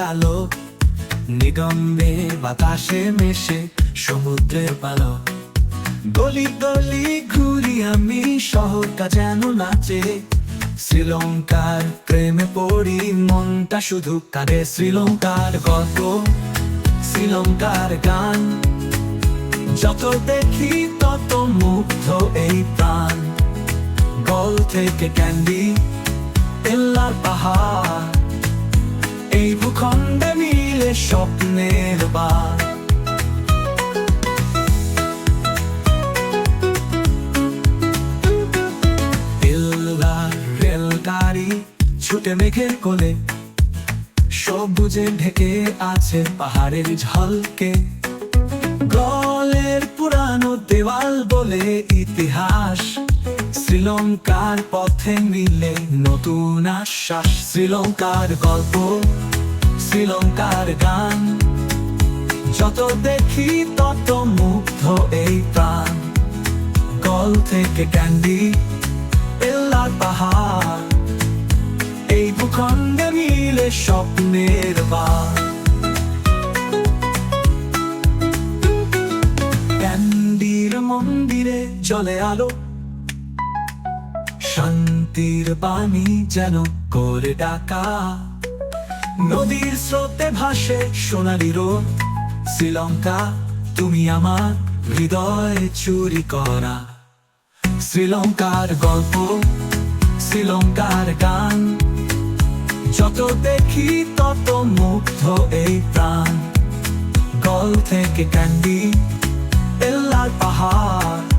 আলো বাতাসে মেশে সমুদ্রের পালো। গলি গলি ঘুরি আমি, শহরটা যেন নাচে। শ্রীলঙ্কার প্রেমে পড়ি, মনটা শুধু কারে শ্রীলঙ্কার গল্প, শ্রীলঙ্কার গান। যত দেখি তত মুগ্ধ এই প্রাণ। গল থেকে ক্যান্ডি পাহাড়। এই ভূখণ্ডে মিলে স্বপ্নের এল্লার রেলগাড়ি ছুটে মেঘের কোলে, সবুজে ঢেকে আছে পাহাড়ের ঝলকে। গলের শ্রীলঙ্কার পথে মিলে নতুন আশ্বাস, শ্রীলঙ্কার গল্প, শ্রীলঙ্কার গান। যত দেখি তত মুগ্ধ এই প্রাণ। গল থেকে ক্যান্ডি এল্লার পাহাড়। এই ভূখণ্ডে মিলে স্বপ্নের বার। ক্যান্ডির মন্দিরে জলে আলো শান্তির বাণী যেন করে ডাকা। নদীর স্রোতে ভাসে সোনালি রোদ। শ্রীলঙ্কা, তুমি আমার হৃদয় চুরি করা। শ্রীলঙ্কার গল্প, শ্রীলঙ্কার গান। যত দেখি তত মুগ্ধ এই প্রাণ। গল থেকে ক্যান্ডি, এল্লার পাহাড়।